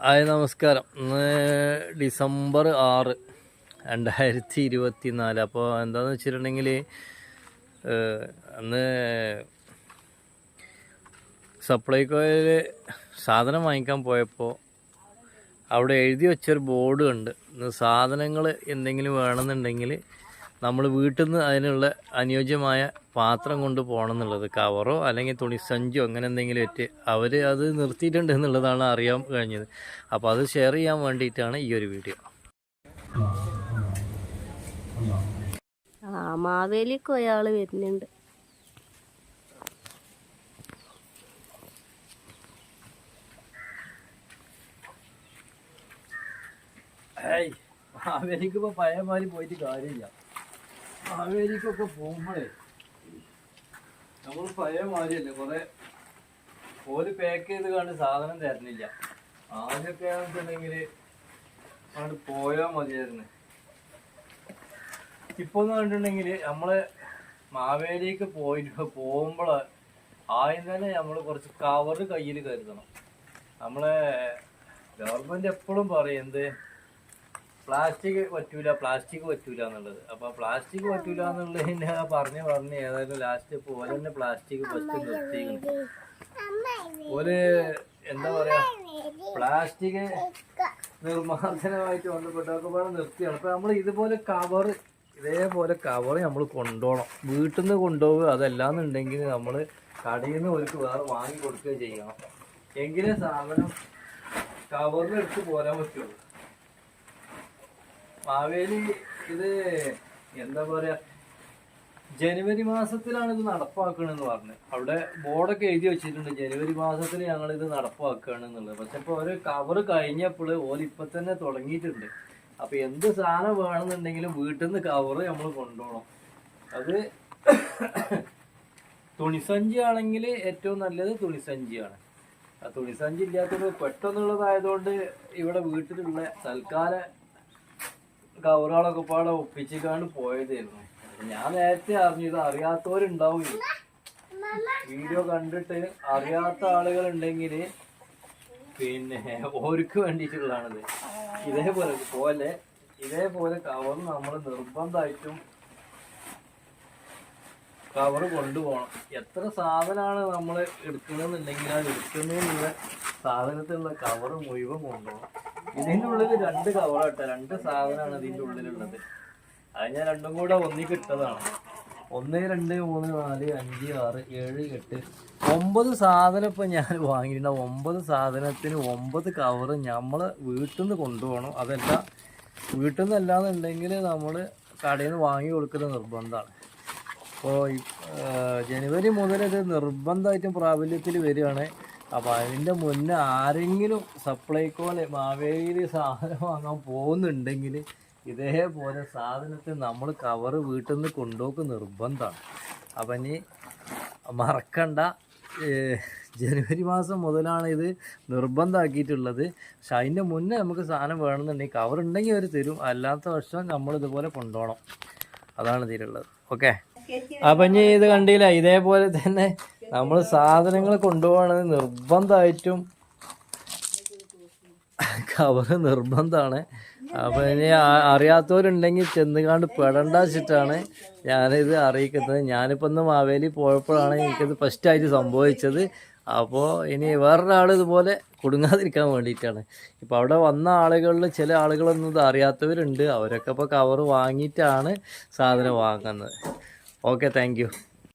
Hi നമസ്കാരം. ഇന്ന് December ആറ് രണ്ടായിരത്തി ഇരുപത്തി നാല് അപ്പോൾ എന്താണെന്ന് വെച്ചിട്ടുണ്ടെങ്കിൽ അന്ന് സപ്ലൈകോയിൽ സാധനം വാങ്ങിക്കാൻ പോയപ്പോൾ അവിടെ എഴുതി വെച്ചൊരു ബോർഡ് ഉണ്ട് ഇന്ന് സാധനങ്ങൾ എന്തെങ്കിലും വേണമെന്നുണ്ടെങ്കിൽ നമ്മൾ വീട്ടിൽ നിന്ന് അതിനുള്ള അനുയോജ്യമായ പാത്രം കൊണ്ട് പോകണം എന്നുള്ളത് കവറോ അല്ലെങ്കിൽ തുണി തുണിസഞ്ചോ അങ്ങനെ എന്തെങ്കിലും വെച്ച് അവർ അത് നിർത്തിയിട്ടുണ്ട് എന്നുള്ളതാണ് അറിയാൻ കഴിഞ്ഞത്. അപ്പോൾ അത് ഷെയർ ചെയ്യാൻ വേണ്ടിയിട്ടാണ് ഈ ഒരു വീഡിയോ ആ മാവേലിക്ക് ഒരാൾ വരുന്നുണ്ട്. മാവേലിക്ക് ഇപ്പോൾ മാതിരി പോയിട്ട് കാര്യമില്ല. മാവേലിക്കൊക്കെ പോകുമ്പോഴേ നമ്മൾ പഴയ മാതിരിയല്ലേ കുറെ ഒരു പാക്ക് ചെയ്ത് കണ്ട് സാധനം തരുന്നില്ല. ആദ്യമൊക്കെ ആണെന്നുണ്ടെങ്കിൽ അങ്ങോട്ട് പോയാൽ മതിയായിരുന്നു. ഇപ്പൊ എന്ന് കണ്ടിട്ടുണ്ടെങ്കിൽ നമ്മൾ മാവേലിക്ക് പോയിട്ട് പോകുമ്പോൾ ആദ്യം തന്നെ നമ്മൾ കുറച്ച് കവറ് കയ്യിൽ കരുതണം. നമ്മളെ ഗവൺമെന്റ് എപ്പോഴും പറയും എന്ത് പ്ലാസ്റ്റിക് പറ്റൂല പ്ലാസ്റ്റിക് പറ്റൂല എന്നുള്ളത്. അപ്പൊ പ്ലാസ്റ്റിക് പറ്റൂല എന്നുള്ളത് പറഞ്ഞു പറഞ്ഞ് ഏതായാലും ലാസ്റ്റ് ഇപ്പൊ ഓല തന്നെ പ്ലാസ്റ്റിക് ഫസ്റ്റ് നിർത്തിയിരുന്നു ഓൽ എന്താ പറയാ പ്ലാസ്റ്റിക് നിർമ്മാർജനമായിട്ട് ബന്ധപ്പെട്ടൊക്കെ പാടെ നിർത്തിയാണ്. അപ്പൊ നമ്മൾ ഇതുപോലെ കവർ ഇതേപോലെ കവർ നമ്മൾ കൊണ്ടുപോകണം വീട്ടിൽ നിന്ന് കൊണ്ടുപോവുക അതല്ലാന്നുണ്ടെങ്കിൽ നമ്മൾ കടയിൽ നിന്ന് ഒരു വേറെ വാങ്ങി കൊടുക്കുകയോ ചെയ്യണം. എങ്കിലേ സാധനം കവറിൽ എടുത്ത് പോരാൻ പറ്റുള്ളൂ. മാവേലി ഇത് എന്താ പറയാ ജനുവരി മാസത്തിലാണ് ഇത് നടപ്പാക്കണെന്ന് പറഞ്ഞു. അവിടെ ബോർഡൊക്കെ എഴുതി വെച്ചിട്ടുണ്ട് ജനുവരി മാസത്തിൽ ഞങ്ങൾ ഇത് നടപ്പാക്കുകയാണ് എന്നുള്ളത്. പക്ഷെ ഇപ്പൊ ഒരു കവർ കഴിഞ്ഞപ്പോൾ ഓൽ ഇപ്പൊ തന്നെ തുടങ്ങിയിട്ടുണ്ട്. അപ്പൊ എന്ത് സാധനം വേണമെന്നുണ്ടെങ്കിലും വീട്ടിൽ നിന്ന് കവർ നമ്മൾ കൊണ്ടുപോകണം. അത് തുണിസഞ്ചി ആണെങ്കിൽ ഏറ്റവും നല്ലത് തുണിസഞ്ചിയാണ്. ആ തുണിസഞ്ചി ഇല്ലാത്തത് പെട്ടെന്നുള്ളതായതുകൊണ്ട് ഇവിടെ വീട്ടിലുള്ള തൽക്കാല കവറുകളൊക്കെ പാടെ ഒപ്പിച്ചിക്കാണ്ട് പോയതായിരുന്നു. ഞാൻ നേരത്തെ അറിഞ്ഞു ഇത് അറിയാത്തവരുണ്ടാവും. വീഡിയോ കണ്ടിട്ട് അറിയാത്ത ആളുകൾ ഉണ്ടെങ്കിൽ പിന്നെ ഓർക്ക് വേണ്ടിയിട്ടുള്ളതാണിത്. ഇതേപോലെ പോലെ ഇതേപോലെ കവർ നമ്മൾ നിർബന്ധമായിട്ടും കവർ കൊണ്ടുപോകണം. എത്ര സാധനമാണ് നമ്മൾ എടുക്കുന്നതെന്നുണ്ടെങ്കിൽ ആ എടുക്കുന്നതിനുള്ള സാധനത്തിലുള്ള കവർ മുഴുവൻ കൊണ്ടുപോകണം. ഇതിന്റെ ഉള്ളിൽ രണ്ട് കവറാട്ട രണ്ട് സാധനമാണ് ഇതിന്റെ ഉള്ളിലുള്ളത്. അത് ഞാൻ രണ്ടും കൂടെ ഒന്നി കിട്ടതാണ്. ഒന്ന് രണ്ട് മൂന്ന് നാല് അഞ്ച് ആറ് ഏഴ് എട്ട്. ഒമ്പത് സാധനം ഇപ്പം ഞാൻ വാങ്ങിയിട്ടുണ്ട്. ഒമ്പത് സാധനത്തിന് ഒമ്പത് കവറ് നമ്മൾ വീട്ടിൽ നിന്ന് കൊണ്ടുപോകണം. അതല്ല വീട്ടിൽ നിന്ന് അല്ലാന്നുണ്ടെങ്കിൽ നമ്മൾ കടയിൽ നിന്ന് വാങ്ങി കൊടുക്കുന്ന നിർബന്ധമാണ്. അപ്പോൾ ജനുവരി മുതൽ ഇത് നിർബന്ധമായിട്ടും പ്രാബല്യത്തിൽ വരികയാണ്. അപ്പോൾ അതിന്റെ മുന്നേ ആരെങ്കിലും സപ്ലൈക്കോലെ മാവേലിയിൽ സാധനം വാങ്ങാൻ പോകുന്നുണ്ടെങ്കിൽ ഇതേപോലെ സാധനത്തിന് നമ്മൾ കവറ് വീട്ടിൽ നിന്ന് കൊണ്ടുപോക്ക് നിർബന്ധമാണ് അപ്പം ഇനി മറക്കണ്ട. ജനുവരി മാസം മുതലാണ് ഇത് നിർബന്ധമാക്കിയിട്ടുള്ളത് പക്ഷെ അതിന്റെ മുന്നേ നമുക്ക് സാധനം വേണമെന്നുണ്ടെങ്കിൽ കവർ ഉണ്ടെങ്കിൽ അവർ തരും. അല്ലാത്ത വർഷം നമ്മൾ ഇതുപോലെ കൊണ്ടുപോകണം അതാണ് ഇതിലുള്ളത്. ഓക്കെ? അപ്പം ഇനി ഇത് കണ്ടില്ല? ഇതേപോലെ തന്നെ നമ്മൾ സാധനങ്ങൾ കൊണ്ടുപോകണത് നിർബന്ധമായിട്ടും കവറ് നിർബന്ധമാണ്. അപ്പം ഇനി അറിയാത്തവരുണ്ടെങ്കിൽ ചെന്നുകാണ്ട് പെടണ്ട വെച്ചിട്ടാണ് ഞാനിത് അറിയിക്കുന്നത്. ഞാനിപ്പോൾ ഒന്ന് മാവേലി പോയപ്പോഴാണ് എനിക്കത് ഫസ്റ്റായിട്ട് സംഭവിച്ചത്. അപ്പോൾ ഇനി വേറൊരാൾ ഇതുപോലെ കുടുങ്ങാതിരിക്കാൻ വേണ്ടിയിട്ടാണ്. ഇപ്പോൾ അവിടെ വന്ന ആളുകളിൽ ചില ആളുകളൊന്നും ഇത് അറിയാത്തവരുണ്ട്. അവരൊക്കെ ഇപ്പോൾ കവർ വാങ്ങിയിട്ടാണ് സാധനം വാങ്ങുന്നത്. Okay thank